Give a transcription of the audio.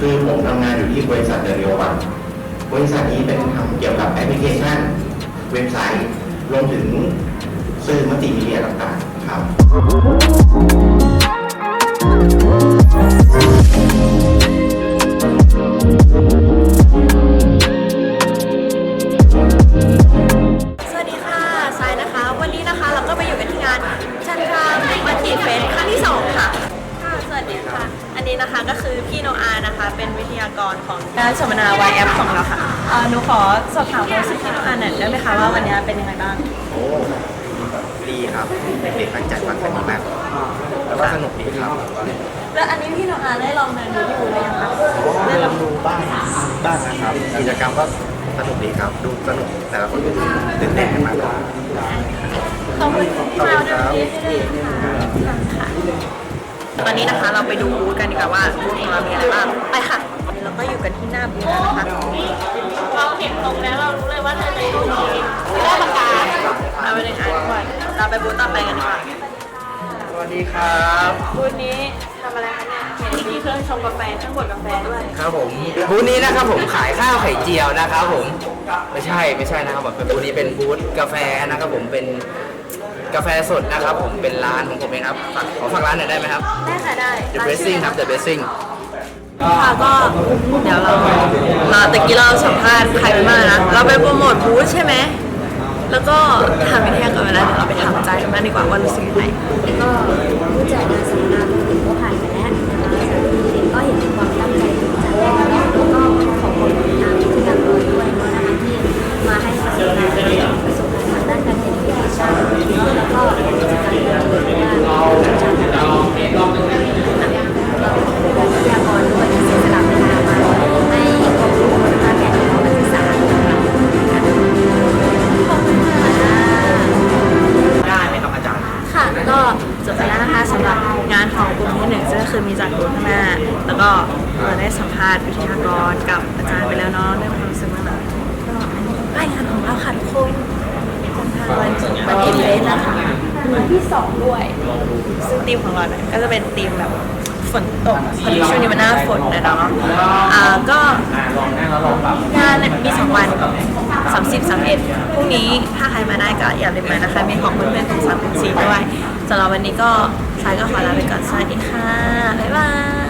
คือผมทำงานอยู่ที่บริษัทเดลิโอวันบริษัทนี้เป็นทำเกี่ยวกับแอปพลิเคชัน เว็บไซต์รวมถึงสื่อมัลติมีเดียต่างๆครับ เป็นวิทยากรของงานสัมมนาวายแอปของเราค่ะเอ่อหนูขอสอบถามความรู้สึกพี่โนอาหน่อยได้ไหมคะว่าวันนี้เป็นยังไงบ้าง โอ้ดีครับเด็กๆตั้งใจฟังกันดีมากแล้วก็สนุกดีครับแล้วอันนี้พี่โนอาได้ลองเดินดูที่บูธหรือยังคะได้ลองดูบ้างบ้างนะครับกิจกรรมก็สนุกดีครับ ดูสนุกแต่ละคนก็ตื่นเต้นกันมากกว่าขอบคุณที่มาดูที่ให้ค่ะ ตอนนี้นะคะเราไปดูบูธกันดีกว่าว่าบูธของเรามีอะไรบ้างไปค่ะเราก็อยู่กันที่หน้าบูธแล้วนะคะเราเห็นตรงแล้วเรารู้เลยว่าเธอจะต้องมีได้ปากกาเอาไปเลยอ่านก่อนเราไปบูธต่อไปกันดีกว่าสวัสดีครับบูธนี้ทำอะไรคะเนี่ยเห็นมีเครื่องชงกาแฟเครื่องบดกาแฟด้วยครับผมบูธนี้นะครับผมขายข้าวไข่เจียวนะครับผมไม่ใช่ไม่ใช่นะครับผมเป็นบูธนี้เป็นบูธกาแฟนะครับผมเป็น กาแฟสดนะครับผมเป็นร้านของผมเองครับฝากขอฝากร้านหน่อยได้ไหมครับ ได้ค่ะได้ The Blessing ครับ The Blessing ค่ะก็เดี๋ยวเราเราตะกี้เราสัมภาษณ์ใครไปมางนะ เราไปโปรโมทบูธใช่ไหม แล้วก็ถามวิทยากรไปแล้วเดี๋ยวเราไปถามใจกันบ้างดีกว่าว่ารู้สึกยังไง ก็ผู้จัด คือมีจากบูธข้างหน้า แล้วก็เราได้สัมภาษณ์วิทยากรกับอาจารย์ไปแล้วเนาะเรื่องความรู้สึกเมื่อไหร่ก็อันนี้รายงานของเราค่ะทุกคนทางวันวันเอ็นเลสนะคะวันที่สองด้วย ซึ่งทีมของเราเนี่ยก็จะเป็นทีมแบบฝนตกพอดีช่วงนี้มันหน้าฝนนะเนาะอ่าก็งานเนี่ยมีสองวัน30 31พรุ่งนี้ถ้าใครมาได้ก็อย่าลืมมานะคะ มีของเพื่อนๆของ3 4ด้วย สำหรับวันนี้ก็สายก็ขอลาไปก่อนสวัสดีค่ะ บ๊ายบาย